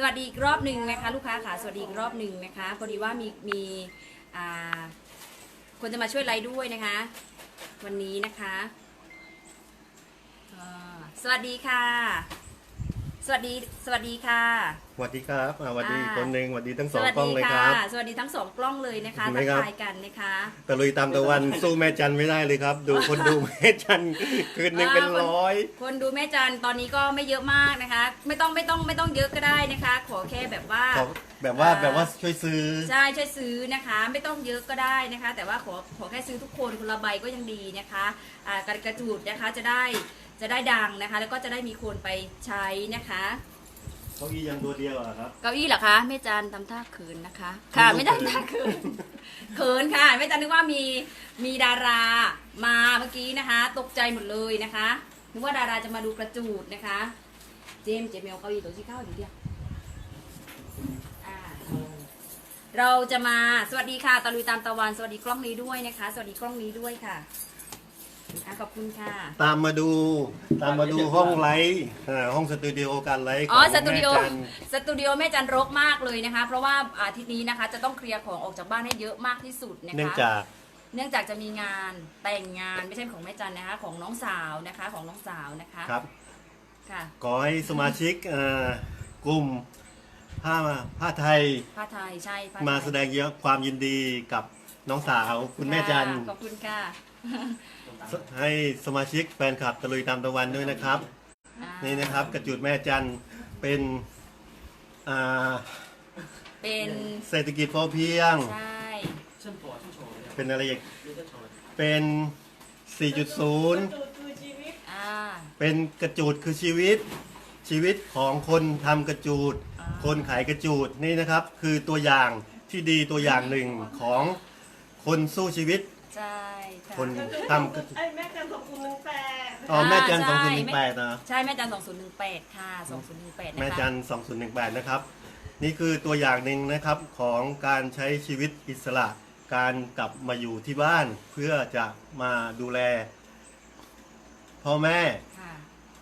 สวัสดีอีกรอบหนึ่งนะคะ ลูกค้าค่ะสวัสดีอีกรอบหนึ่งนะคะพอดีว่ามีมีอ่าคนจะมาช่วยไลฟ์ด้วยนะคะ วันนี้นะคะอ่าสวัสดีค่ะ สวัสดีสวัสดีค่ะ สวัสดีครับอ่าสวัสดีอีกอ่าคนหนึ่งสวัสดีทั้งสสองวัสกล้อดีงเลยคค่ะรับ สวัสดีทั้งสองกล้องเลยนะคะเห็นไหมทักครับ ทายกันนะคะ ตะลุยตามตะวันสู้แม่จันไม่ได้เลยครับ ดูคนดูแม่จันคืนหนึ่งเป็นอ่าคนร้อย คนดูแม่จันตอนนี้ก็ไม่เยอะมากนะคะ ไม่ต้องไม่ต้องไม่ต้องเยอะก็ได้นะคะ ขอแค่แบบว่า ขอแบบว่าอ่า แบบว่าช่วยซื้อ ใช่ช่วยซื้อนะคะ ไม่ต้องเยอะก็ได้นะคะ แต่ว่าขอขอแค่ซื้อทุกคนคนละใบก็ยังดีนะคะอ่ากระกระจูดนะคะจะได้ จะได้ดังนะคะ แล้วก็จะได้มีคนไปใช้นะคะเก้าอี้ยังตัวเดียวอะครับเก้าอี้เหรอคะแม่จันทำท่าเขินนะคะ ค่ะไม่ไม่ต้ได้องเขินท่าเขินเขินค่ะแม่จันนึกว่ามีมีดารามาเมื่อกี้นะคะ ตกใจหมดเลยนะคะนึกว่าดาราจะมาดูกระจูดนะคะ เจมส์เจมส์เอาเก้าอี้ตัวที่เข้าอยู่เดียวอ่าเราจะมาสวัสดีค่ะตะลุยตามตะวันสวัสดีกล้องนี้ด้วยนะคะ สวัสดีกล้องนี้ด้วยค่ะ อะขอบคุณค่ะ ตามมาดูตามมาดูห้องไลฟ์อ่าห้องสตูดิโอการไลฟ์ขอ๋อองสตูดิโอ แม่จันสตูดิโอแม่จันรกมากเลยนะคะ เพราะว่าอาทิตย์นี้นะคะ จะต้องเคลียร์ของออกจากบ้านให้เยอะมากที่สุดนะคะ เนื่องจากเนื่องจากจะมีงานแต่งงานไม่ใช่ของแม่จันนะคะ ของน้องสาวนะคะ ของน้องสาวนะคะครับ ค่ะ ขอให้สมาชิกอ่ากลุ่มผ้าผ้าไทยผ้าไทยใช่ผ้าไทยมาแสดงเยอะความยินดีกับน้องสาวคุณแม่จัน ค่ะขอบคุณค่ะ ให้สมาชิกแฟนคลับตะลุยตามตะวันด้วยนะครับอ่านี่นะครับกระจุดแม่จันเป็นอ่าเป็นเศรษฐกิจพอเพียง ใช่เป็นอะไรอีกเป็น 4.0 อ่าเป็นกระจูดคือชีวิต ชีวิตของคนทำกระจูดอ่าคนขายกระจูดนี่นะครับ คือตัวอย่างที่ดีตัวอย่างหนึ่งของคนสู้ชีวิต ใช่ค่ะคนทำกระจูดไอ้แม่กันสองคุณหนึ่งแปดอ๋อแม่จันใช่2018นะใช่แม่จัน2018ค่ะ2018นะคะแม่จัน2018นะครับ นี่คือตัวอย่างหนึ่งนะครับของการใช้ชีวิตอิสระ การกลับมาอยู่ที่บ้านเพื่อจะมาดูแล พ่อแม่ ค่ะ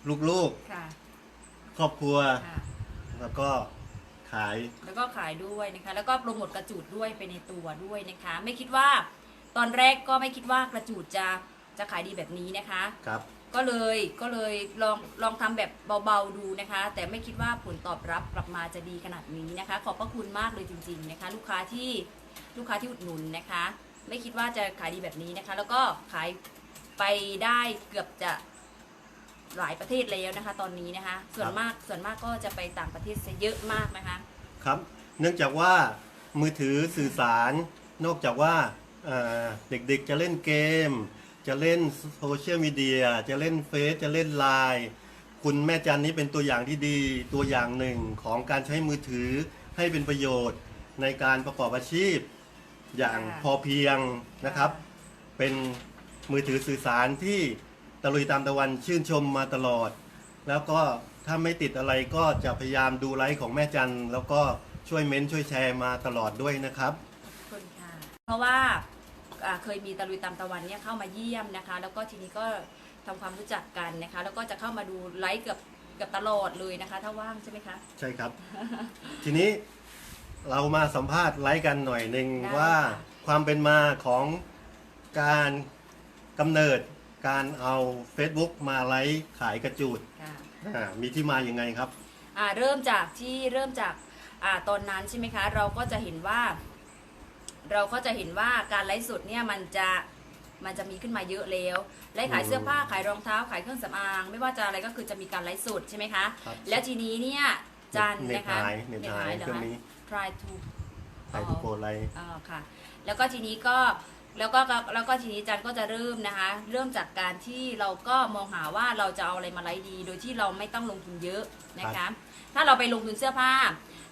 ลูกค่ะๆ ครอบครัว ค่ะ แล้วก็ขาย แล้วก็ขายด้วยนะคะ แล้วก็โปรโมทกระจูดด้วยไปในตัวด้วยนะคะ ไม่คิดว่า ตอนแรกก็ไม่คิดว่ากระจูดจะจะขายดีแบบนี้นะคะ ครับ ก็เลยก็เลยลองลองทำแบบเบาๆดูนะคะ แต่ไม่คิดว่าผลตอบรับกลับมาจะดีขนาดนี้นะคะ ขอบพระคุณมากเลยจริง ๆนะคะ ลูกค้าที่ลูกค้าที่อุดหนุนนะคะ ไม่คิดว่าจะขายดีแบบนี้นะคะ แล้วก็ขายไปได้เกือบจะหลายประเทศแล้วนะคะ ตอนนี้นะคะ ส่วนมากส่วนมากก็จะไปต่างประเทศซะเยอะมากนะคะ ครับ เนื่องจากว่ามือถือสื่อสาร นอกจากว่า เด็กๆจะเล่นเกม จะเล่นโซเชียลมีเดียจะเล่นเฟซจะเล่นไลน์คุณแม่จันนี้เป็นตัวอย่างที่ดีตัวอย่างหนึ่งของการใช้มือถือให้เป็นประโยชน์ในการประกอบอาชีพ อย่างพอเพียงนะครับ เป็นมือถือสื่อสารที่ตะลุยตามตะวันชื่นชมมาตลอด แล้วก็ถ้าไม่ติดอะไรก็จะพยายามดูไลฟ์ของแม่จันแล้วก็ช่วยเม้นต์ช่วยแชร์มาตลอดด้วยนะครับขอบคุณค่ะเพราะว่า เคยมีตะลุยตามตะวันเนี่ยเข้ามาเยี่ยมนะคะ แล้วก็ทีนี้ก็ทำความรู้จักกันนะคะ แล้วก็จะเข้ามาดูไลฟ์เกือบเกือบตลอดเลยนะคะ ถ้าว่างใช่ไหมคะ ใช่ครับ ทีนี้เรามาสัมภาษณ์ไลฟ์กันหน่อยหนึ่งได้ว่าค่ะความเป็นมาของการกำเนิดการเอา Facebook มาไลฟ์ขายกระจูดค่ะอ่ามีที่มาอย่างไงครับอ่าเริ่มจากที่เริ่มจากอ่าตอนนั้นใช่ไหมคะ เราก็จะเห็นว่า เราก็จะเห็นว่าการไลฟ์สดเนี่ยมันจะมันจะมีขึ้นมาเยอะแล้วไลฟ์ขายเสื้อผ้าขายรองเท้าขายเครื่องสำอาง ไม่ว่าจะอะไรก็คือจะมีการไลฟ์สดใช่ไหมคะ ครับ แล้วทีนี้เนี่ยจันเน็ตนะคะหายเน็ตหายเหรอเครื่องคะนี้ try to ไทยทุกโกไลฟ์อ่าค่ะแล้วก็ทีนี้ก็แล้วก็แล้วก็ทีนี้จันก็จะเริ่มนะคะ เริ่มจากการที่เราก็มองหาว่าเราจะเอาอะไรมาไลฟ์ดี โดยที่เราไม่ต้องลงทุนเยอะนะคะถ้าเราไปลงทุนเสื้อผ้า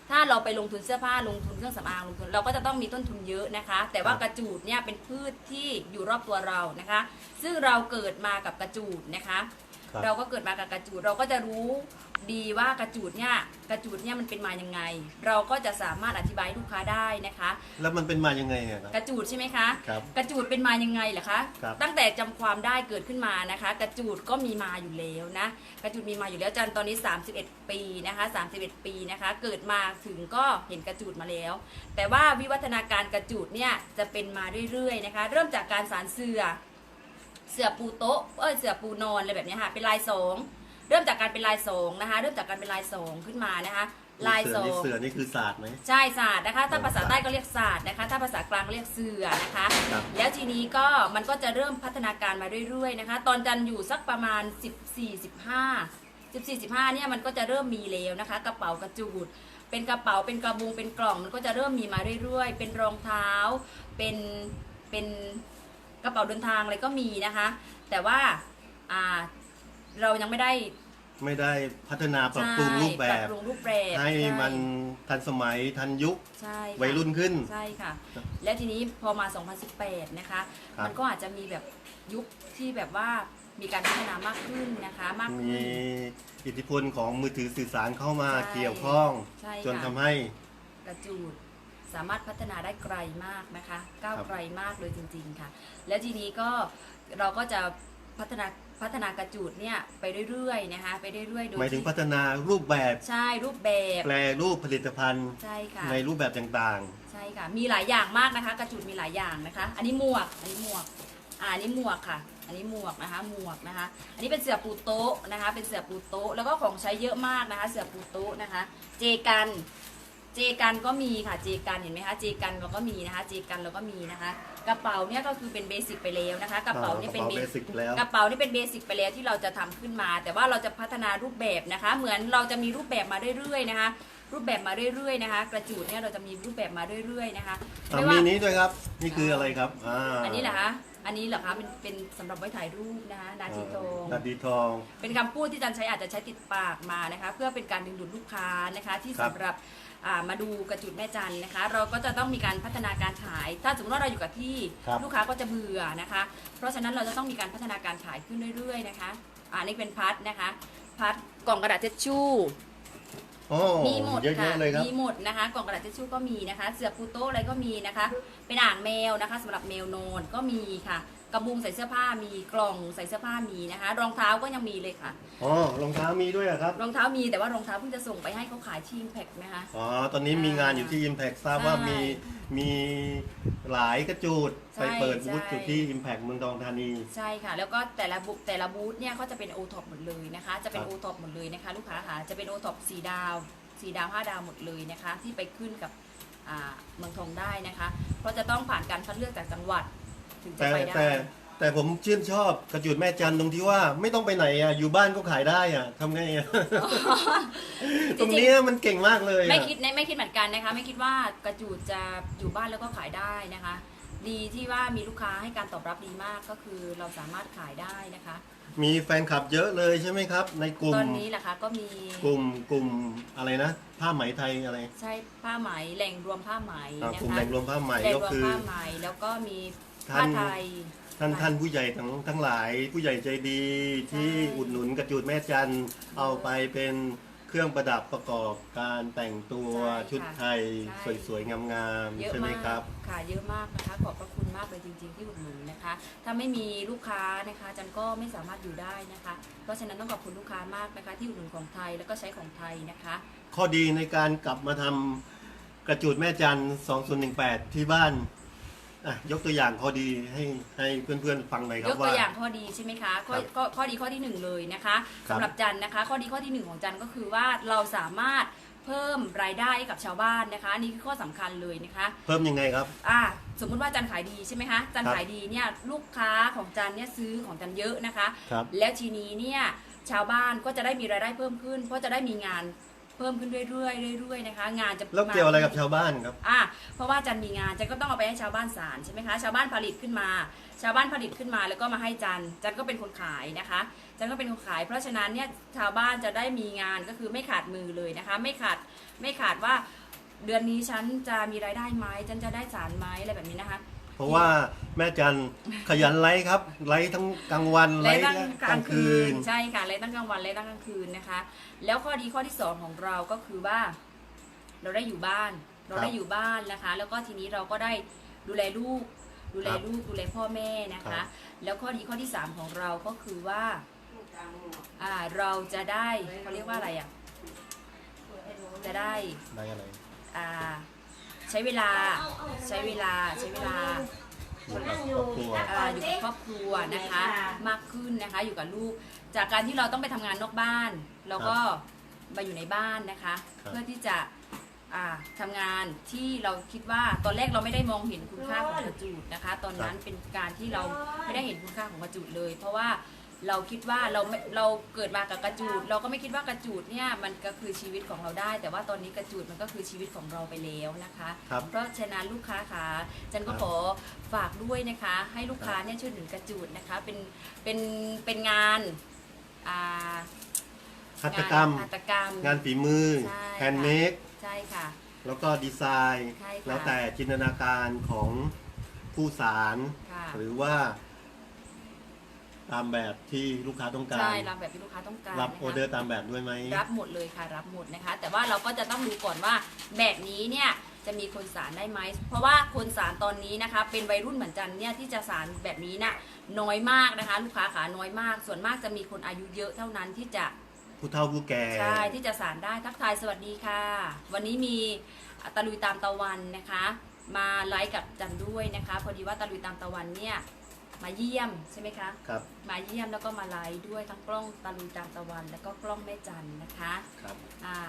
ถ้าเราไปลงทุนเสื้อผ้าลงทุนเครื่องสำอางลงทุนเราก็จะต้องมีต้นทุนเยอะนะคะ แต่ว่าครับกระจูดเนี่ยเป็นพืชที่อยู่รอบตัวเรานะคะ ซึ่งเราเกิดมากับกระจูดนะคะ ครับ เราก็เกิดมากับกระจูดเราก็จะรู้ ดีว่ากระจูดเนี่ยกระจูดเนี่ยมันเป็นมายังไง เราก็จะสามารถอธิบายให้ลูกค้าได้นะคะ แล้วมันเป็นมายังไงอะครับ กระจูดใช่ไหมคะ ครับกระจูดเป็นมายังไงเหรอคะ ครับตั้งแต่จำความได้เกิดขึ้นมานะคะ กระจูดก็มีมาอยู่แล้วนะ กระจูดมีมาอยู่แล้วจันตอนนี้ 31 ปีนะคะ 31 ปีนะคะ เกิดมาถึงก็เห็นกระจูดมาแล้ว แต่ว่าวิวัฒนาการกระจูดเนี่ยจะเป็นมาเรื่อยๆนะคะ เริ่มจากการสารเสือ เสือปูโต๊ะเอ้ยเสือปูนอนอะไรแบบเนี้ยค่ะ เป็นลายสอง เริ่มจากการเป็นลายสองนะคะ เริ่มจากการเป็นลายสองขึ้นมานะคะ ลายเสืสอองนี่เสือนี่คือศาสตร์ไหมใช่ศาสตร์นะคะ ถ้าเออภาษาใต้ศาสตร์ก็เรียกศาสตร์นะคะ ถ้าภาษากลางก็เรียกเสือนะคะ ครับ แล้วทีนี้ก็มันก็จะเริ่มพัฒนาการมาเรื่อยๆนะคะ ตอนจันอยู่สักประมาณ 14 15 14 15เนี่ยมันก็จะเริ่มมีแล้วนะคะ กระเป๋ากระจูด เป็นกระเป๋าเป็นกระบุงเป็นกล่องมันก็จะเริ่มมีมาเรื่อยๆ เป็นรองเท้า เป็นเป็นกระเป๋าเดินทางอะไรก็มีนะคะ แต่ว่าอ่า เรายังไม่ได้ไม่ได้พัฒนาปรับปรุงใช่รูปแบปรับบปรุงรูปแบบให้มันช่ทันสมัยทันยุคใช่ค่ะวัยรุ่นขึ้น ใช่ค่ะ แล้วทีนี้พอมา 2018 นะคะ ครับ มันก็อาจจะมีแบบยุคที่แบบว่ามีการพัฒนามากขึ้นนะคะ มากมีขึ้นอิทธิพลของมือถือสื่อสารเข้ามาใช่เกี่ยวข้อง ใช่จนค่ะ ทำให้ กระจูดสามารถพัฒนาได้ไกลมากนะคะ ก้าวครับ ไกลมากเลยจริง ๆค่ะ แล้วทีนี้ก็เราก็จะพัฒนา พัฒนากระจูดเนี่ยไปเรื่อยๆนะคะไปเรื่อยๆโดยหมายถึงที่พัฒนารูปแบบใช่รูปแบบแปลรูปผลิตภัณฑ์ ใช่ค่ะในรูปแบบต่างใช่ค่ะมีหลายอย่างมากนะคะ กระจุดมีหลายอย่างนะคะ อันนี้หมวกอันนี้หมวกอ่าอันนี้หมวกค่ะ อันนี้หมวกนะคะหมวกนะคะ อันนี้เป็นเสือปูโต๊ะนะคะ เป็นเสือปูโต๊ะแล้วก็ของใช้เยอะมากนะคะ เสือปูโต๊ะนะคะ เจกันเจกันก็มีค่ะเจกันเห็นไหมคะเจกันเราก็มีนะคะเจกันเราก็มีนะคะ กระเป๋าเนี่ยก็คือเป็นเบสิกไปแล้วนะคะกๆระเป๋าเนี่ยเป็นกระเบเบสิกสิกแล้วกระเป๋านี่เป็นเบสิกไปแล้วที่เราจะทำขึ้นมา แต่ว่าเราจะพัฒนารูปแบบนะคะ เหมือนเราจะมีรูปแบบมาเรื่อยๆนะคะ รูปแบบมาเรื่อยๆนะคะ กระจูดเนี่ยเราจะมีรูปแบบมาเรื่อยๆนะคะอะไม่มีว่านี้ด้วยครับ นี่คืออะไรครับอ่าอันนี้เหรอคะ อันนี้เหรอคะเป็นเป็นสำหรับไว้ถ่ายรูปนะคะนาทีทองนาทีทอง เป็นคำพูดที่จันใช้อาจจะใช้ติดปากมานะคะ เพื่อเป็นการดึงดูดลูกค้านะคะ ที่ครับ สำหรับอ่ามาดูกระจุดแม่จันนะคะ เราก็จะต้องมีการพัฒนาการขาย ถ้าสมมติว่าเราอยู่กับที่ครับลูกค้าก็จะเบื่อนะคะ เพราะฉะนั้นเราจะต้องมีการพัฒนาการขายขึ้นเรื่อย ๆ นะคะอ่านี่เป็นพัดนะคะ พัดกล่องกระดาษเช็ดชู่ โอ้มีหมดเยค่ะอะๆเลยครับ มีหมดนะคะ กล่องกระดาษทิชชู่ก็มีนะคะ เสือปูโต๊ะอะไรก็มีนะคะ เป็นอ่างแมวนะคะสำหรับแมวนอนก็มีค่ะ กระบุงใส่เสื้อผ้ามีกล่องใส่เสื้อผ้ามีนะคะ รองเท้าก็ยังมีเลยค่ะ อ๋อรองเท้ามีด้วยเหรอครับ รองเท้ามีแต่ว่ารองเท้าเพิ่งจะส่งไปให้เขาขายที่อิมแพกนะคะ อ๋อ ตอนนี้มีงานอยู่ที่ Impact ทราบว่าใช่มีมีหลายกระจูดใช่ไปเปิดบูธใช่อยู่ที่ Impact เมืองทองธานี ใช่ค่ะ แล้วก็แต่ละบูแต่ละบูธเนี่ยก็จะเป็นโอท็อปหมดเลยนะคะ จะเป็นครับ โอท็อปหมดเลยนะคะ ลูกค้าค่ะจะเป็นโอท็อปสีดาวสีดาวห้าดาวหมดเลยนะคะ ที่ไปขึ้นกับอ่าเมืองทองได้นะคะ เพราะจะต้องผ่านการคัดเลือกจากจังหวัด ถึงจะแต่ไปได้แต่แต่ผมชื่นชอบกระจูดแม่จันตรงที่ว่าไม่ต้องไปไหนอะอยู่บ้านก็ขายได้อะทำไงอะตรงเนี้ยมันเก่งมากเลยอะไม่คิดนะไม่คิดเหมือนกันนะคะ ไม่คิดว่ากระจูดจะอยู่บ้านแล้วก็ขายได้นะคะ ดีที่ว่ามีลูกค้าให้การตอบรับดีมากก็คือเราสามารถขายได้นะคะ มีแฟนคลับเยอะเลยใช่ไหมครับ ในกลุ่มตอนนี้แหละคะก็มีกลุ่มกลุ่มอะไรนะ ผ้าไหมไทยอะไรใช่ผ้าไหมแหล่งรวมผ้าไหมอ่านะกลุ่มคะแหล่งรวมผ้าไหมแหล่งก็รวมคือ ผ้าไหมแล้วก็มี ท่าผ้านไทย ท่านท่านผู้ใหญ่ทั้งทั้งหลายผู้ใหญ่ใจดีที่ใช่ อุดหนุนกระจูดแม่จันเอาไปเป็นเครื่องประดับประกอบการแต่งตัวใช่ค่ะชุดไทยใช่สวยๆ งามเยๆ อะใช่ไหมมากครับ ค่ะเยอะมากนะคะ ขอบพระคุณมากเลยจริง ๆ ที่อุดหนุนนะคะ ถ้าไม่มีลูกค้านะคะจันก็ไม่สามารถอยู่ได้นะคะ เพราะฉะนั้นต้องขอบคุณลูกค้ามากนะคะ ที่อุดหนุนของไทยแล้วก็ใช้ของไทยนะคะ ข้อดีในการกลับมาทำกระจูดแม่จัน2018 ที่บ้าน อะยกตัวอย่างข้อดีให้ให้เพื่อนๆฟังหน่อยครัยบกตัวว่าอย่างข้อดีใช่ไหมคะข้อครับข้อข้อดีข้อที่หนึ่งเลยนะคะครับ สำหรับจันนะคะ ข้อดีข้อที่หนึ่งของจันก็คือว่าเราสามารถเพิ่มรายได้ให้กับชาวบ้านนะคะอันนี่คือข้อสำคัญเลยนะคะ เพิ่มยังไงครับ อ่าสมมุติว่าจันขายดีใช่ไหมคะจันครับขายดีเนี่ยลูกค้าของจันเนี่ยซื้อของจันเยอะนะคะ ครับแล้วทีนี้เนี่ยชาวบ้านก็จะได้มีรายได้เพิ่มขึ้น เพราะจะได้มีงาน เพิ่มขึ้นเรื่อยๆเรื่อยๆนะคะ งานจะแล้วเกี่ยวอะไรกับชาวบ้านครับอะเพราะว่าจันมีงานจันก็ต้องเอาไปให้ชาวบ้านสารใช่ไหมคะชาวบ้านผลิตขึ้นมา ชาวบ้านผลิตขึ้นมา แล้วก็มาให้จันจันก็เป็นคนขายนะคะจันก็เป็นคนขาย เพราะฉะนั้นเนี่ยชาวบ้านจะได้มีงานก็คือไม่ขาดมือเลยนะคะ ไม่ขาดไม่ขาดว่าเดือนนี้ฉันจะมีรายได้ไหมฉันจะได้สารไหมอะไรแบบนี้นะคะ เพราะว่าแม่จันขยันไลฟ์ครับ ไลฟ์ทั้งกลางวันไลและฟ์ตั้งและกกลาลางงคืคืนนใช่ค่ะและตั้งกลางวันและตั้งกลางคืนนะคะ แล้วข้อดีข้อที่สองของเราก็คือว่า เราได้อยู่บ้าน เราได้อยู่บ้านนะคะ แล้วก็ทีนี้เราก็ได้ดูแลลูก ดูแลครับลูกดูแลพ่อแม่นะครัคะบแล้วข้อดีข้อที่สามของเราก็คือว่าอ่าเราจะได้เขาเรียกว่าอะไรอะจะได้ได้อะไรอ่า ใช้เวลาใช้เวลาใช้เวลาอยู่กับครอบครัวอ่าอยู่กับครอบครัวนะคะ มากขึ้นนะคะอยู่กับลูก จากการที่เราต้องไปทำงานนอกบ้าน เราก็มาอยู่ในบ้านนะคะ ครับ เพื่อที่จะอ่าทำงานที่เราคิดว่าตอนแรกเราไม่ได้มองเห็นคุณค่าของกระจูดนะคะ ตอนนั้นเป็นการที่เราไม่ได้เห็นคุณค่าของกระจูดเลย เพราะว่า เราคิดว่าเราไม่เราเกิดมากับกระจูด เราก็ไม่คิดว่ากระจูดเนี่ยมันก็คือชีวิตของเราได้ แต่ว่าตอนนี้กระจูดมันก็คือชีวิตของเราไปแล้วนะคะ ครับเพราะฉะนั้นลูกค้าคะจันก็ครับขอฝากด้วยนะคะ ให้ลูกค้าเนี่ยช่วยหนุนกระจูดนะคะเป็นเป็นเป็นงานอ่าหัตถกรรม งานหัตถกรรม งานฝีมือใช่ แฮนด์เมดใช่ค่ะ แล้วก็ดีไซน์ ใช่ค่ะแล้วแต่จินตนาการของผู้สาร ค่ะ หรือว่า ตามแบบที่ลูกค้าต้องการ ใช่รับแบบที่ลูกค้าต้องการรับนะคะออเดอร์ตามแบบด้วยไหม รับหมดเลยค่ะรับหมดนะคะ แต่ว่าเราก็จะต้องดูก่อนว่าแบบนี้เนี่ยจะมีคนสารได้ไหมเพราะว่าคนสารตอนนี้นะคะ เป็นวัยรุ่นเหมือนจันเนี่ยที่จะสารแบบนี้น่ะน้อยมากนะคะ ลูกค้าขาน้อยมาก ส่วนมากจะมีคนอายุเยอะเท่านั้นที่จะผู้เฒ่าผู้แก่ใช่ที่จะสารได้ทักทายสวัสดีค่ะ วันนี้มีตะลุยตามตะวันนะคะ มาไลฟ์กับจันด้วยนะคะ พอดีว่าตะลุยตามตะวันเนี่ย มาเยี่ยมใช่ไหมคะ ครับ มาเยี่ยมแล้วก็มาไลฟ์ด้วยทั้งกล้องตะลุยตามตะวัน แล้วก็กล้องแม่จันนะคะครับ อ่า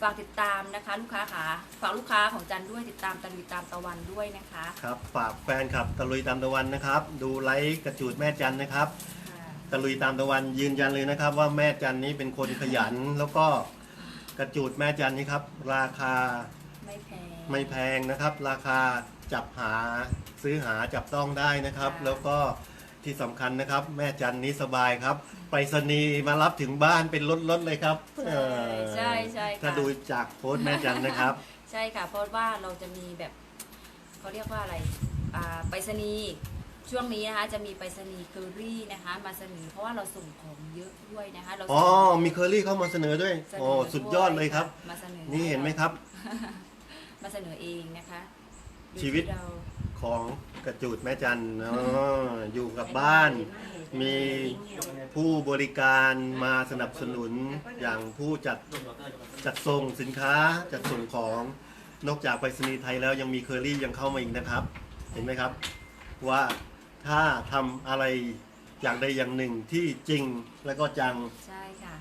ฝากติดตามนะคะ ลูกค้าขาฝากลูกค้าของจันด้วยติดตามตะลุยตามตะวันด้วยนะคะ ครับ ฝากแฟนคลับตะลุยตามตะวันนะครับ ดูไลฟ์กระจูดแม่จันนะครับค่ะตะลุยตามตะวันยืนยันเลยนะครับ ว่าแม่จันนี้เป็นคนขยัน แล้วก็กระจูดแม่จันนี้ครับ ราคาไม่แพงไม่แพงนะครับ ราคาจับหา ซื้อหาจับต้องได้นะครับ ค่ะ แล้วก็ที่สำคัญนะครับ แม่จันนี้สบายครับไปรษณีย์มารับถึงบ้านเป็นรถๆเลยครับเออใช่ใช่ค่ะถ้าดูจากโพสต์แม่จันนะครับ ใช่ค่ะ เพราะว่าเราจะมีแบบเขาเรียกว่าอะไรอ่าไปรษณีย์ช่วงนี้นะคะจะมีไปรษณีย์เคอรี่นะคะ มาเสนอเพราะว่าเราส่งของเยอะด้วยนะคะเราส่งอ๋อ มีเคอรี่เข้ามาเสนอด้วยเสนโอ้สุดยอดเลยครับ มาเสนอนี่เห็นไหมครับ มาเสนอเองนะคะดูชีวิตที่เรา ของกระจูดแม่จันอ๋ออยู่กับบ้าน มีผู้บริการมาสนับสนุนอย่างผู้จัดจัดส่งสินค้าจัดส่งของนอกจากไปรษณีย์ไทยแล้วยังมีเคอรี่ยังเข้ามาอีกนะครับ เห็นไหมครับ ว่าถ้าทำอะไรอย่างใดอย่างหนึ่งที่จริงแล้วก็จังใช่ค่ะ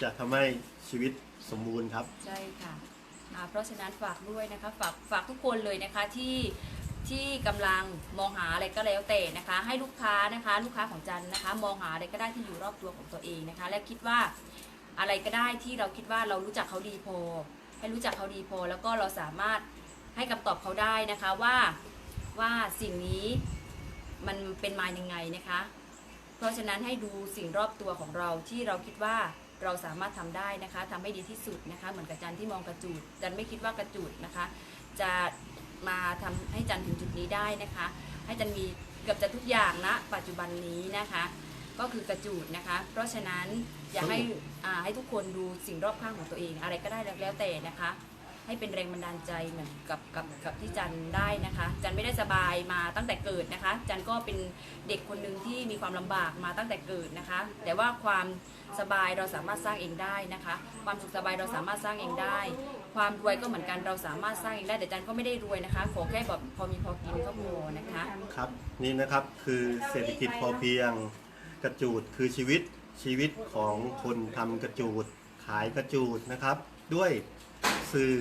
จะทำให้ชีวิตสมบูรณ์ครับ ใช่ค่ะอ่า เพราะฉะนั้นฝากด้วยนะคะฝากฝากทุกคนเลยนะคะที่ที่กำลังมองหาอะไรก็แล้วแต่นะคะ ให้ลูกค้านะคะ ลูกค้าของจันนะคะ มองหาอะไรก็ได้ที่อยู่รอบตัวของตัวเองนะคะ และคิดว่าอะไรก็ได้ที่เราคิดว่าเรารู้จักเขาดีพอ ให้รู้จักเขาดีพอ แล้วก็เราสามารถให้คำตอบเขาได้นะคะว่าว่าสิ่งนี้มันเป็นมายังไงนะคะ เพราะฉะนั้นให้ดูสิ่งรอบตัวของเราที่เราคิดว่า เราสามารถทำได้นะคะทำให้ดีที่สุดนะคะ เหมือนกับจันที่มองกระจูดจันไม่คิดว่ากระจูดนะคะ จะมาทำให้จันถึงจุดนี้ได้นะคะ ให้จันมีเกือบจะทุกอย่างนะปัจจุบันนี้นะคะ ก็คือกระจูดนะคะ เพราะฉะนั้นอยากให้อ่าให้ทุกคนดูสิ่งรอบข้างของตัวเอง อะไรก็ได้แล้วแต่นะคะ ให้เป็นแรงบันดาลใจเหมือนกับกับกับที่จันได้นะคะ จันไม่ได้สบายมาตั้งแต่เกิดนะคะ จันก็เป็นเด็กคนหนึ่งที่มีความลำบากมาตั้งแต่เกิดนะคะ แต่ว่าความสบายเราสามารถสร้างเองได้นะคะ ความสุขสบายเราสามารถสร้างเองได้ ความรวยก็เหมือนกันเราสามารถสร้างเองได้แต่จันก็ไม่ได้รวยนะคะขอแค่แบบพอมีพอกินก็พอนะคะครับนี่นะครับคือเศรษฐกิจพอเพียงกระจูดคือชีวิตชีวิตของคนทำกระจูดขายกระจูดนะครับ ด้วย สื่อ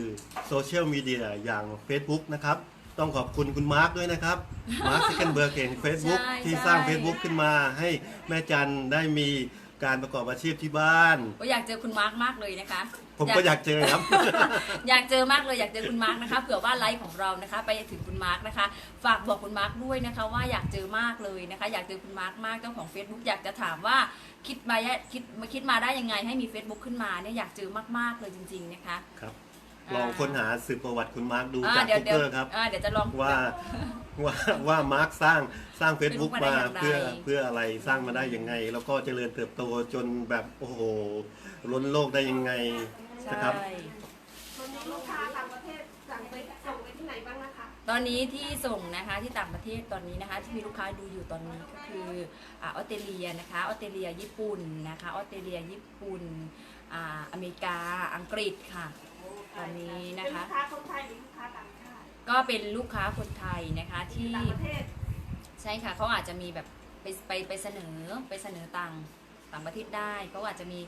โซเชียลมีเดียอย่าง Facebook นะครับ ต้องขอบคุณคุณมาร์คด้วยนะครับ มาร์คซิกันเบอร์เก่ง Facebook ใช่ที่สร้าง ใช่ Facebook ขึ้นมาให้แม่จันได้มีการประกอบอาชีพที่บ้านก็อยากเจอคุณมาร์กมากเลยนะคะ ผมก็อยากเจอครับ อยากเจอมากเลยอยากเจอคุณมาร์กนะคะเผื่อว่าไลฟ์ของเรานะคะ ไปถึงคุณมาร์กนะคะ ฝากบอกคุณมาร์กด้วยนะคะ ว่าอยากเจอมากเลยนะคะ อยากเจอคุณมาร์กมากเจ้าของ Facebook อยากจะถามว่าคิดมาคิดมาคิดมาได้ยังไงให้มี Facebook ขึ้นมาเนี่ยอยากเจอมากๆเลยจริง ๆนะคะ ครับ ลองค้นหาสืบประวัติคุณมาร์คดูอ่าจากเดี๋ยวกูเดี๋ยวเกิลครับ อ่าเดี๋ยวจะลอง ว่าว่าว่ามาร์คสร้างสร้าง Facebook Facebook มามาได้อย่างไรเพื่อเพื่ออะไรสร้างมาได้ยังไง แล้วก็เจริญเติบโตจนแบบโอ้โหล้นโลกได้ยังไงนะครับใช่วันนี้ลูกค้าต่างประเทศสั่งไปส่งไปที่ไหนบ้างนะคะ ตอนนี้ที่ส่งนะคะที่ต่างประเทศตอนนี้นะคะ ที่มีลูกค้าดูอยู่ตอนนี้ก็คืออ่าออสเตรเลียนะคะออสเตรเลียญี่ปุ่นนะคะออสเตรเลียญี่ปุ่นอ่าอเมริกาอังกฤษค่ะ ตอนนี้นะเป็นคะลูกค้าคนไทยหรือลูกค้าต่างชาติก็เป็นลูกค้าคนไทยนะคะที่ต่างประเทศใช่ค่ะเขาอาจจะมีแบบไปไปไปเสนอไปเสนอต่างต่างประเทศได้เขาอาจจะมี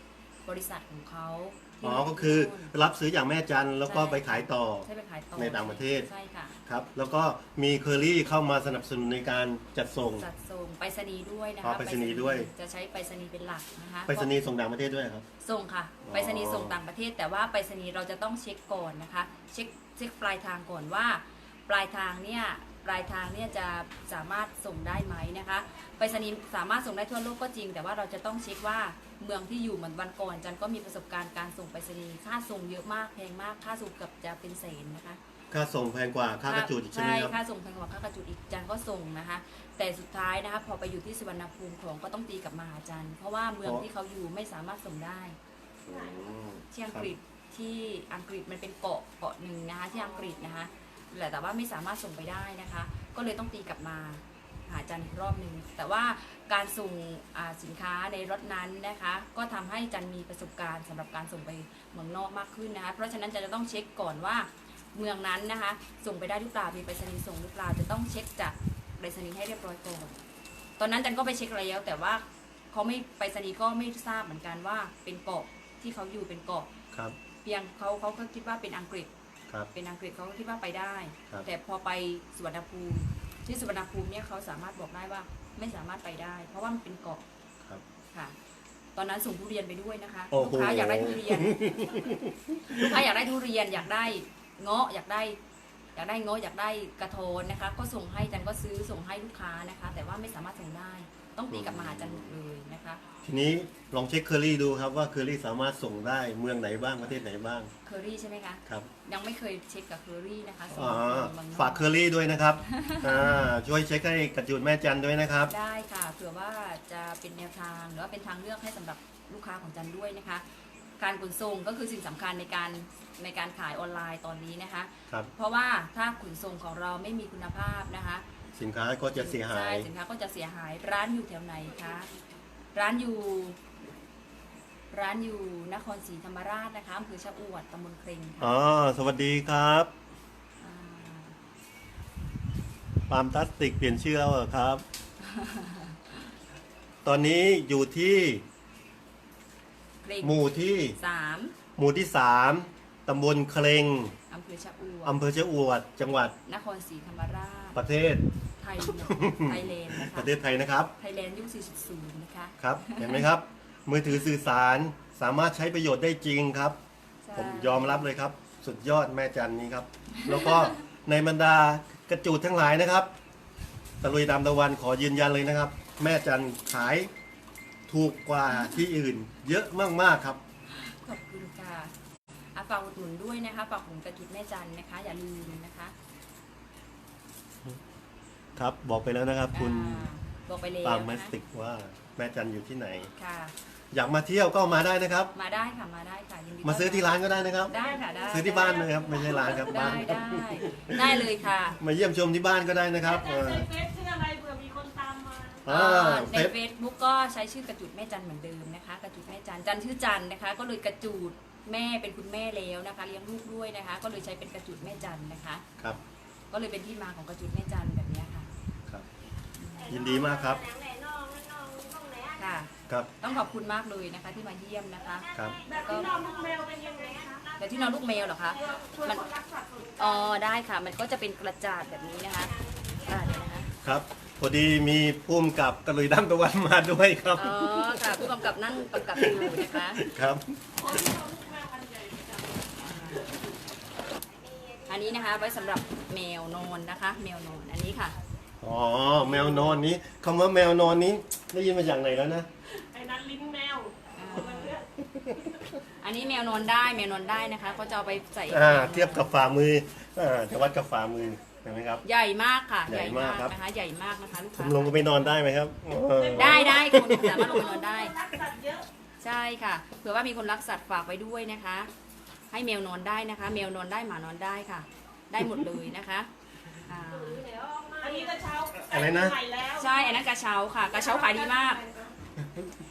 บริษัทของเขาที่ อ๋อก็คือรับซื้ออย่างแม่จันแล้วก็ไปขายต่อ ใช่ไปขายต่อในต่างประเทศ ใช่ค่ะ ครับ แล้วก็มีเคอรี่เข้ามาสนับสนุนในการจัดส่ง จัดส่งไปรษณีย์ด้วยนะอ๋อคะไปรษณีย์ด้วย จะใช้ไปรษณีย์เป็นหลักนะคะไปรษณีย์ส่งต่างประเทศด้วยครับ ส่งค่ะอ๋อไปรษณีย์ส่งต่างประเทศ แต่ว่าไปรษณีย์เราจะต้องเช็คก่อนนะคะ เช็คเช็คปลายทางก่อนว่า ปลายทางเนี่ยปลายทางเนี่ยจะสามารถส่งได้ไหมนะคะ ไปรษณีย์สามารถส่งได้ทั่วโลกก็จริง แต่ว่าเราจะต้องเช็คว่า เมืองที่อยู่เหมือนวันก่อน จันก็มีประสบการณ์การส่งไปรษณีย์ค่าส่งเยอะมากแพงมากค่าส่งเกือบจะเป็นแสนนะคะค่าส่งแพงกว่าค่ากระจุดอีกใช่ไหมครับค่าส่งแพงกว่าค่ากระจุดอีกจันก็ส่งนะคะ แต่สุดท้ายนะคะพอไปอยู่ที่สุวรรณภูมิของก็ต้องตีกลับมาหาจันเพราะว่าเมืองเพราะที่เขาอยู่ไม่สามารถส่งได้อืมที่อังกฤษที่อังกฤษมันเป็นเกาะเกาะหนึ่งนะคะที่อังกฤษนะคะแต่แต่ว่าไม่สามารถส่งไปได้นะคะ ก็เลยต้องตีกลับมาหาจันอีกรอบหนึ่งแต่ว่า การส่งอ่าสินค้าในรถนั้นนะคะ ก็ทำให้จันมีประสบการณ์สำหรับการส่งไปเมืองนอกมากขึ้นนะคะ เพราะฉะนั้นจันจะต้องเช็คก่อนว่าเมืองนั้นนะคะ ส่งไปได้หรือเปล่ามีไปรษณีย์ส่งหรือเปล่าจะต้องเช็คจากไปรษณีย์ให้เรียบร้อยก่อนตอนนั้นจันก็ไปเช็คแล้วแต่ว่าเขาไม่ไปรษณีย์ก็ไม่ทราบเหมือนกันว่าเป็นเกาะที่เขาอยู่เป็นเกาะครับ เพียงเขาเขาก็คิดว่าเป็นอังกฤษครับเป็นอังกฤษเขาก็คิดว่าไปได้ครับแต่พอไปสุวรรณภูมิที่สุวรรณภูมิเนี่ยเขาสามารถบอกได้ว่า ไม่สามารถไปได้ เพราะว่ามันเป็นเกาะครับค่ะ ตอนนั้นส่งทุเรียนไปด้วยนะคะโอ้ลูโหกค้าอยากได้ทุเรียน ลูกค้าอยากได้ทุเรียนอยากได้เงาะอยากได้ อยากได้เงาะอยากได้กระโทนนะคะ ก็ส่งให้จันก็ซื้อส่งให้ลูกค้านะคะ แต่ว่าไม่สามารถส่งได้ ต้องตีกลับมาหาจันหมดเลยนะคะ ทีนี้ลองเช็คเคอรี่ดูครับว่าเคอรี่สามารถส่งได้เมืองไหนบ้างประเทศไหนบ้างเคอรี่ใช่ไหมคะ ครับยังไม่เคยเช็คกับเคอรี่นะคะส่งอ๋อเมืองนอกฝากเคอรี่ด้วยนะครับอ่าช่วยเช็คให้กระจุดแม่จันด้วยนะครับ ได้ค่ะเผื่อว่าจะเป็นแนวทางหรือว่าเป็นทางเลือกให้สำหรับลูกค้าของจันด้วยนะคะ การขนส่งก็คือสิ่งสำคัญในการในการขายออนไลน์ตอนนี้นะคะ ครับ เพราะว่าถ้าขนส่งของเราไม่มีคุณภาพนะคะ สินค้าก็จะเสียหาใช่ย สินค้าก็จะเสียหาย ร้านอยู่แถวไหนคะร้านอยู่ ร้านอยู่นครศรีธรรมราชนะคะอำเภอชะอวดตำบลเครงค่ะอ๋อ สวัสดีครับ อ่าปาล์มพลาสติกเปลี่ยนชื่อแล้วเหรอครับ ตอนนี้อยู่ที่เครงหมู่ที่ สามหมู่ที่สามตำบลเครงอำเภอชะอวดอำเภอเจ้าอวด จังหวัดนครศรีธรรมราช ประเทศไทยไทยแลนด์นะปคะระเทศไทยนะครับ ไทยแลนด์ยุค 4.0 นะคะครับ เห็นไหมครับ มือถือสื่อสารสามารถใช้ประโยชน์ได้จริงครับ ใช่ผมยอมรับเลยครับ สุดยอดแม่จันนี้ครับ แล้วก็ ในบรรดากระจูดทั้งหลายนะครับตะลุยดำตะวันขอยืนยันเลยนะครับ แม่จันขายถูกกว่าที่อื่น เยอะมากๆครับ ขอบคุณค่ะอะฝากอุดหนุนด้วยนะคะฝากอุดหนุนกระจุดแม่จันนะคะ อย่าลืมนะคะ ครับ บอกไปแล้วนะครับ คุณอ่าบอกไปเลยปาล์มแมนะสคะติกว่าแม่จันอยู่ที่ไหน ค่ะ อยากมาเที่ยวก็มาได้นะครับ มาได้ค่ะมาได้ค่ะยินดีมาซื้อที่ร้านก็ได้นะครับ ได้ค่ะได้ซื้อที่บ้านเลยครับ ไม่ใช่ร้านครับได้บ้านได้ได้เลยค่ะมาเยี่ยมชมที่บ้านก็ได้นะครับแต่เออในเฟซชื่ออะไรเผื่อมีคนตามมา อ่าในเฟซเฟซบุ๊กก็ใช้ชื่อกระจุดแม่จันเหมือนเดิมนะคะ กระจุดแม่จันจันชื่อจันนะคะ ก็เลยกระจุดแม่เป็นคุณแม่แล้วนะคะเลี้ยงลูกด้วยนะคะ ก็เลยใช้เป็นกระจุดแม่จันนะคะ ครับ ก็เลยเป็นที่มาของกระจุดแม่จันแบบเนี้ยค่ะครับ ยินดีมากครับ ค่ะ ครับ ต้องขอบคุณมากเลยนะคะที่มาเยี่ยมนะคะ ครับ แบบที่นอนลูกแมวเป็นยังไงคะแต่ที่นอนลูกแมวเหรอคะช่วยมันคนรักสัตว์สนใจอ๋อได้ค่ะ มันก็จะเป็นกระจาดแบบนี้นะคะอ่าเดี๋ยวนะคะ ครับ พอดีมีพุ่มกับตะลุยดั้งตะวันมาด้วยครับ อ๋อค่ะผู้กำกับนั่งกำกับอยู่นะคะ ครับคนที่นอนลูกแมวอันใหญ่จังอันนี้นะคะไว้สำหรับแมวนอนนะคะ แมวนอนอันนี้ค่ะ อ๋อแมวนอนนี้คำว่าแมวนอนนี้ได้ยินมาจากไหนแล้วนะ ไอ้นั้นลิ้นแมวอ่ามันเลือกอันนี้แมวนอนได้แมวนอนได้นะคะเขาจะเอาไปใส่อ่า เทียบกับฝ่ามืออ่าจะวัดกับฝ่ามือเห็นไหมครับ ใหญ่มากค่ะใหญ่มากครับ นะคะใหญ่มากนะคะลูกผค้ามลงก็ไปนอนได้ไหมครับเออได้ได้คุณสามารถลงไปนอนได้ รักสัตว์เยอะใช่ค่ะเผื่อว่ามีคนรักสัตว์ฝากไว้ด้วยนะคะ ให้แมวนอนได้นะคะ แมวนอนได้หมานอนได้ค่ะ ได้หมดเลยนะคะอ่า เดี๋ยวมา อันนี้กระเช้า อะไรนะใส่แล้วใช่อันนั้นกระเช้าค่ะ กระเช้าขายดีมาก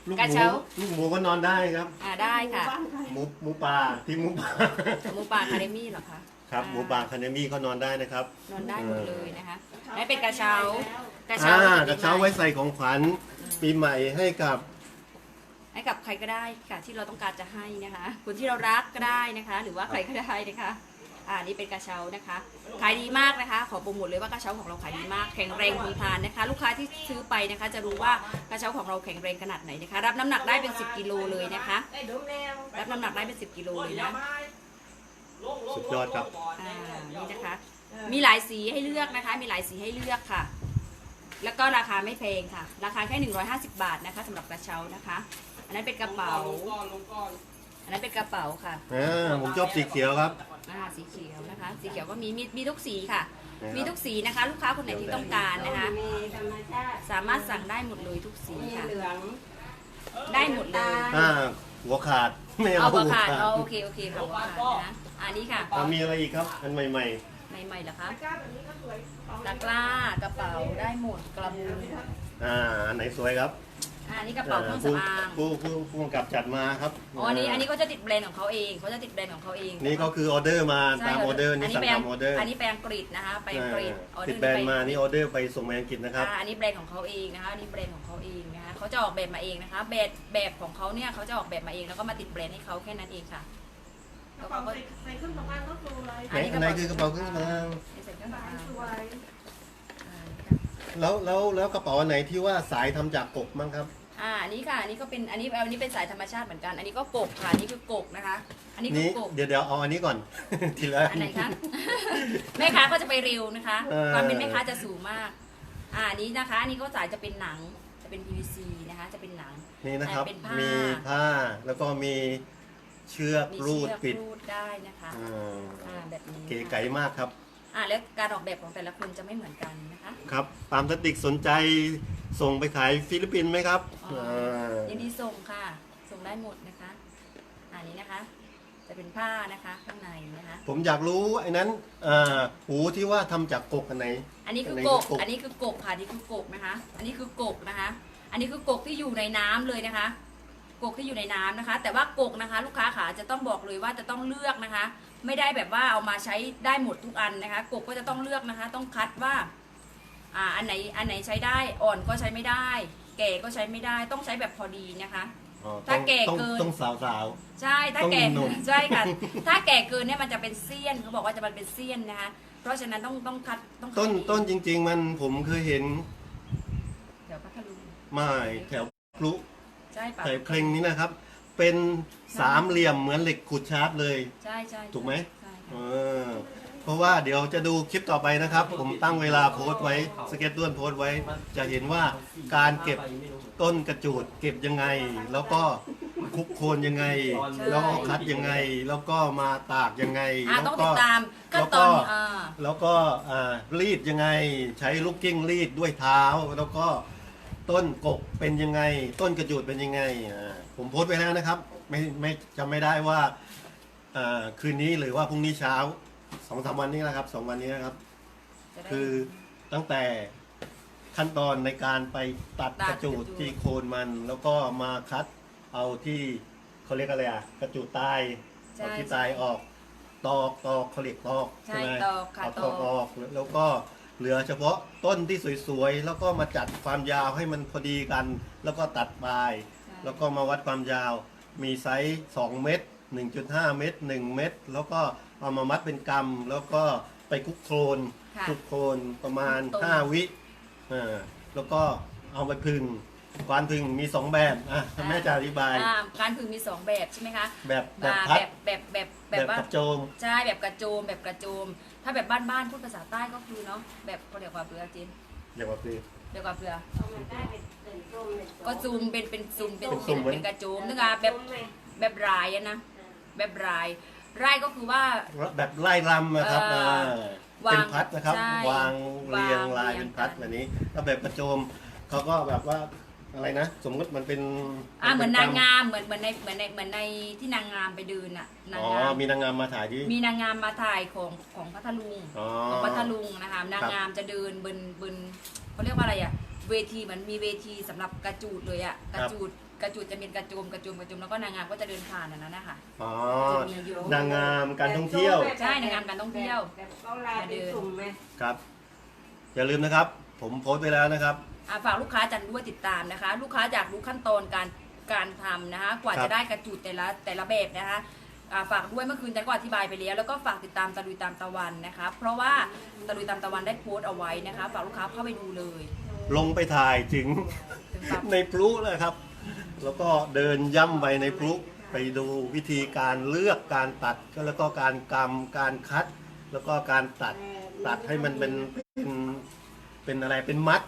ลูกกระหมูเช้า ลูกหมูก็นอนได้ครับ อ่าได้ค่ะหมูหมูป่าทีมหมูป่าหมูป่าคาเดมี่เหรอคะครับอ่หมูป่าคาเนมี่ก็นอนได้นะครับนอนได้หมดเลยนะคะและเป็นกระเช้ากระเช้าอ่ากระเช้าไว้ใส่ของขวัญปีใหม่ให้กับให้กับใครก็ได้ค่ะ ที่เราต้องการจะให้นะคะคนที่เรารักก็ได้นะคะ หรือว่าใครก็ได้นะคะ อ่านี่เป็นกระเช้านะคะ ขายดีมากนะคะ ขอโปรโมทเลยว่ากระเช้าของเราขายดีมาก แข็งแรงทนทานนะคะ ลูกค้าที่ซื้อไปนะคะ จะรู้ว่ากระเช้าของเราแข็งแรงขนาดไหนนะคะ รับน้ำหนักได้เป็น 10กิโลเลยนะคะไอ้ดมแมวรับน้ำหนักได้เป็น 10กิโลเลยนะสุดยอดครับ อ่านี่นะคะ มีหลายสีให้เลือกนะคะ มีหลายสีให้เลือกค่ะ แล้วก็ราคาไม่แพงค่ะ ราคาแค่ 150 บาทนะคะสำหรับกระเช้านะคะ อันนั้นเป็นกระเป๋า อันนั้นเป็นกระเป๋าค่ะ อ่าผมชอบสีเขียวครับ อ่าสีเขียวนะคะ สีเขียวก็มีมีมีทุกสีค่ะ นะครับ มีทุกสีนะคะ ลูกค้าคนไหนที่ต้องการนะคะ มีธรรมชาติสามารถสั่งได้หมดเลยทุกสีมีค่ะ เหลือง ได้หมดเลยอ่าหัวขาดไม่เอาเอาหัวหัวขาขาดดเอาโอเคโอเคค่ะหัวขาดนะคะอันนี้ค่ะ อ่ามีอะไรอีกครับ อันใหม่ ใหม่ๆเหรอคะตะกร้าแบบนี้ก็สวยของตะกร้ากระเป๋าได้หมดกระบุงๆ อ่าอันไหนสวยครับ อ่าอันนี้กระเป๋าเครื่องผู้สำอางผู้ผู้ผู้กำกับจัดมาครับอ๋ออันนี้อันนี้ก็จะติดแบรนด์ของเขาเองเขาจะติดแบรนด์ของเขาเองนี่ก็คือออเดอร์มาใช่ตามออเดอร์นี่สั่งแปลตามออเดอร์อันนี้แปลงกรีดนะคะแปลงกรีดออเดติอดร์แบรนด์ไปมานี่ออเดอร์ไปส่งมาอังกฤษนะครับอ่าอันนี้แบรนด์ของเขาเองนะคะอันนี้แบรนด์ของเขาเองนะคะเขาจะออกแบบมาเองนะคะแบบแบบของเขาเนี่ยเขาจะออกแบบมาเองแล้วก็มาติดแบรนด์ให้เขาแค่นั้นเองค่ะกระเป๋าใส่ใส่เครื่องสำอางก็สวยอันนี้ไหนไหนคือกระเป๋าเครื่องสำอางนี่ใส่เครื่องสำอางสวยอ่า แล้วแล้วแล้วกระเป๋าอันไหนที่ว่าสายทำจากกบมั้งครับ อ่าอันนี้ค่ะอันนี้ก็เป็นอันนี้อันนี้เป็นสายธรรมชาติเหมือนกัน อันนี้ก็กกค่ะอันนี้คือกกนะคะ อันนี้คืนี่อกกเดี๋ยวเดี๋ยวเอาอันนี้ก่อน ทีละ อันไหนคะแม่ค้าก็จะไปเร็วนะคะ เออ ความเป็นแม่ค้าจะสูงมาก อ่าอันนี้นะคะอันนี้ก็สายจะเป็นหนังจะเป็น PVC นะคะ จะเป็นหนัง นี่นะครับ เป็นผ้ามี มีผ้าแล้วก็มีเชือกมีรูดเชือกปิดรูดได้นะคะอ่าอ่าแบบนี้เก๋ไก๋มากครับ อ่าแล้วการออกแบบของแต่ละคนจะไม่เหมือนกันนะคะ ครับปาล์มสติกสนใจส่งไปขายฟิลิปปินส์ไหมครับอ๋อายินดีส่งค่ะ ส่งได้หมดนะคะอันนี้นะคะ จะเป็นผ้านะคะข้างในนะคะ ผมอยากรู้ไอ้นั้นอ่าหูที่ว่าทำจากกบอันไหน อันนี้คืออันไหนกบคือกบ อันนี้คือกบค่ะอันนี้คือกบนะคะ อันนี้คือกบนะคะ อันนี้คือกบที่อยู่ในน้ำเลยนะคะ กบที่อยู่ในน้ำนะคะ แต่ว่ากบนะคะ ลูกค้าขาจะต้องบอกเลยว่าจะต้องเลือกนะคะ ไม่ได้แบบว่าเอามาใช้ได้หมดทุกอันนะคะกบก็จะต้องเลือกนะคะ ต้องคัดว่าอ่าอันไหนอันไหนใช้ได้อ่อนก็ใช้ไม่ได้ แก่ก็ใช้ไม่ได้ต้องใช้แบบพอดีนะคะอ๋อถ้าต้องแก่ต้องเกินต้องสาวสาวใช่ถ้าต้องแก่หนุ่มใช่ค่ะถ้าแก่เกินเนี่ยมันจะเป็นเสี้ยนเขาบอกว่าจะมันเป็นเสี้ยนนะคะ เพราะฉะนั้นต้องต้องคัดต้องคัดต้นดีต้นจริง ๆ มันผมเคยเห็นเดี๋ยวพัทลุงไม่แถวพลุ ใช่ปะแถวเคลงนี้นะครับ เป็นสามเหลี่ยมเหมือนเหล็กขูดชาร์ปเลย ใช่ใช่ถูกไหม ใช่เอค่ะอเพราะว่าเดี๋ยวจะดูคลิปต่อไปนะครับ ผมตั้งเวลาโพสต์ไว้สเก็ตด้วนโพสต์ไว้ จะเห็นว่าการเก็บต้นกระจูดเก็บยังไง แล้วก็คลุกโคลนยังไง แล้วก็คัดยังไง แล้วก็มาตากยังไงอ่าแล้วต้องติก็ ดตามขั้นแล้วตก็อนอ่า แล้วก็อ่ารีดยังไงใช้ลูกกิ้งรีดด้วยเท้า แล้วก็ ต้นกกเป็นยังไง ต้นกระจูดเป็นยังไงอ่าผมโพสต์ไปแล้วนะครับ ไม่ไม่จำไม่ได้ว่าอ่าคืนนี้หรือว่าพรุ่งนี้เช้าสองสามวันนี้นะครับสองวันนี้นะครับ จะได้ คือตั้งแต่ขั้นตอนในการไปตัดตัดกระจูดกระจูด ที่โคนมัน แล้วก็มาคัดเอาที่เขาเรียกอะไรอะกระจูดตายเอาที่ตายออกตอกตอกเขาเรียกตอกใช่ไหมตอกค่ะเอาตตออกกออกแล้วก็ เหลือเฉพาะต้นที่สวยๆ แล้วก็มาจัดความยาวให้มันพอดีกัน แล้วก็ตัดปลายใช่แล้วก็มาวัดความยาว มีไซส์ 2 เมตร 1.5 เมตร 1 เมตร แล้วก็เอามามัดเป็นกำแล้วก็ไปคลุกโคลนค่ะคลุกโคลนประมาณคลุกโคลน5วิอ่าแล้วก็เอาไปพึ่ง การพึ่งมี2แบบอะแม่จะอธิบาย อ่าการผึ่งมีสองแบบใช่ไหมคะแบบแบบอ่าพัด แบบแบบแบบแบแบบบว่ากระโจมใช่แบบกระโจมแบบกระโจม ถ้าแบบบ้านๆพูดภาษาใต้ก็คือเนาะแบบเขาเรียกว่าเบือจีนเรียกว่าคือ เรียกว่าเบือเอามาได้เป็นเป็นส้มเป็นก็ซูมเป็นเป็นซูมเป็นเป็นซูเป็นมไว้เป็นกระโจมนึกว่าแบบแบบรายอะนะแบบรายรายก็คือว่า แบบไล่รำนะครับเอ่ออ่าวางเป็นพัดนะครับ ใช่วางเรียงวางลายเรียงเป็นพัดกันแบบนี้ถ้าแบบกระโจมเขาก็แบบว่า อะไรนะ สมมติมันเป็นอ่าเหมือนป็นางกรรงามเหมือนเหมือนในเหมือนในเหมือนในที่นางงามไปเดินอะนางอ๋องามมีนางงามมาถ่ายที่ มีนางงามมาถ่ายของของพัทลุงอ๋อของพัทลุงนะคะนางงามจะเดินบนบนเขาเรียกว่าอะไรอะ เวทีเหมือนมีเวทีสำหรับกระจูดเลยอะกระจูดกระจูดจะเป็นกระโจมกระโจมกระโจมแล้วก็นางงามก็จะเดินผ่านอันนั้นนะคะอ๋อ จะมีเยอะ นางงามการท่องเที่ยว ใช่ในงานการท่องเที่ยว แบบเขาลายเป็นสุ่มไหม ครับ อย่าลืมนะครับ ผมโพสต์ไปแล้วนะครับอะ ฝากลูกค้าจันด้วยติดตามนะคะ ลูกค้าอยากรู้ขั้นตอนการการทำนะคะ กว่าครับ จะได้กระจุดแต่ละแต่ละแบบนะคะอ่าฝากด้วยเมื่อคืนจันก็อธิบายไปแล้ว แล้วก็ฝากติดตามตะลุยตามตะวันนะคะ เพราะว่าตะลุยตามตะวันได้โพสต์เอาไว้นะคะ ฝากลูกค้าเข้าไปดูเลยลงไปถ่ายถึง ถึงแบบ ในพลุเลยครับ แล้วก็เดินย่ำไปในพลุไปดูวิธีการเลือกการตัดก็แล้วก็การกำการคัด แล้วก็การตัดตัดให้มันเป็นเป็นเป็นอะไรเป็นมัด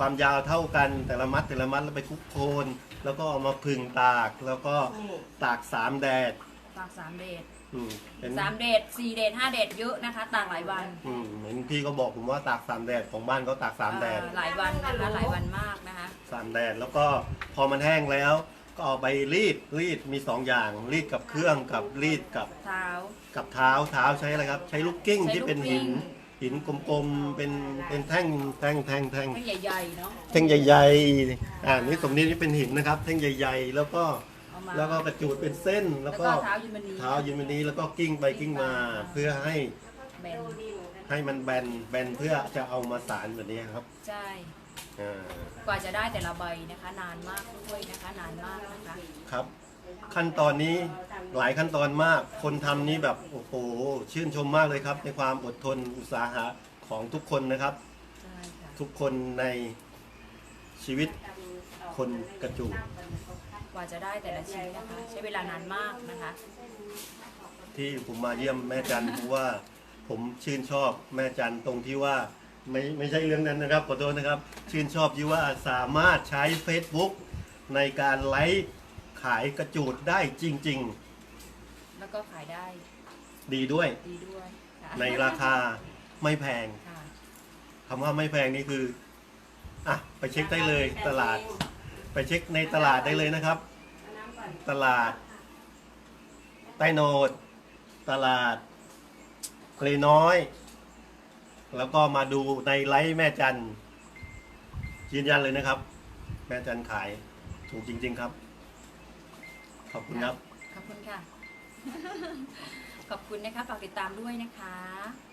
ความยาวเท่ากันแต่ละมัดแต่ละมัดแล้วไปคลุกโคลนแล้วก็เอามาพึ่งตากแล้วก็ตากสามแดดฝากสามเดทอืมเป็นสามเดทสี่เดทห้าเดทเยอะนะคะต่างหลายวันอืมเหมือนพี่ก็บอกผมว่าตากสามแดดของบ้านเขาตากสามแดดเอ่อหลายวันนะคะหลายวันมากนะคะ สามแดดแล้วก็พอมันแห้งแล้ว ก็เอาไปรีดรีดมีสองอย่าง รีดกับเครื่องกับรีดกับเท้ากับเท้าเท้าใช้อะไรครับ ใช้ลูกกิ้งใช้ที่เป็นลูกกิ้หิงน หินกลมๆ เป็นเป็นแท่งแท่งแท่งแท่งไม่ใหญ่ๆเนาะแท่งใหญ่ๆอ่านี่สมนี้นี่เป็นหินนะครับ แท่งใหญ่ ๆ แล้วก็เอามา แล้วก็กระจูดเป็นเส้นแล้แล้ววก็ก็เท้ายืนมันนี้เท้ายืนวันนี้แล้วก็กิ้งไปกิ้งมา เพื่อให้แบนให้มันแบนแบนเพื่อจะเอามาสารแบบนี้ครับใช่ อ่ากว่าจะได้แต่ละใบนะคะ นานมากด้วยนะคะ นานมากนะคะ ครับ ขั้นตอนนี้ หลายขั้นตอนมาก คนทำนี้แบบโอ้โหชื่นชมมากเลยครับ ในความอดทนอุตสาหะของทุกคนนะครับ ใช่ค่ะทุกคนในชีวิตคนกระจูดกว่าจะได้แต่ละชิ้นนะคะ ใช้เวลานานมากนะคะ ที่ผมมาเยี่ยมแม่จันเพราะว่าผมชื่นชอบแม่จันตรงที่ว่าไม่ไม่ใช่เรื่องนั้นนะครับขอโทษนะครับ ชื่นชอบที่ว่าสามารถใช้ Facebook ในการไลฟ์ขายกระจูดได้จริงแล้ว ก็ขายได้ๆดีด้วยดีด้วยค่ะในราคาไม่แพงค่ะ คำว่าไม่แพงนี่คืออะไปเช็คได้เลยตลาด ไปเช็คในตลาดได้เลยนะครับตลาด ใต้โนด ตลาดเกรน้อย แล้วก็มาดูในไลฟ์แม่จันยืนยันเลยนะครับ แม่จันขายถูกจริง ๆครับ ขอบคุณครับขอบคุณค่ะ ขอบคุณนะคะฝากติดตามด้วยนะคะ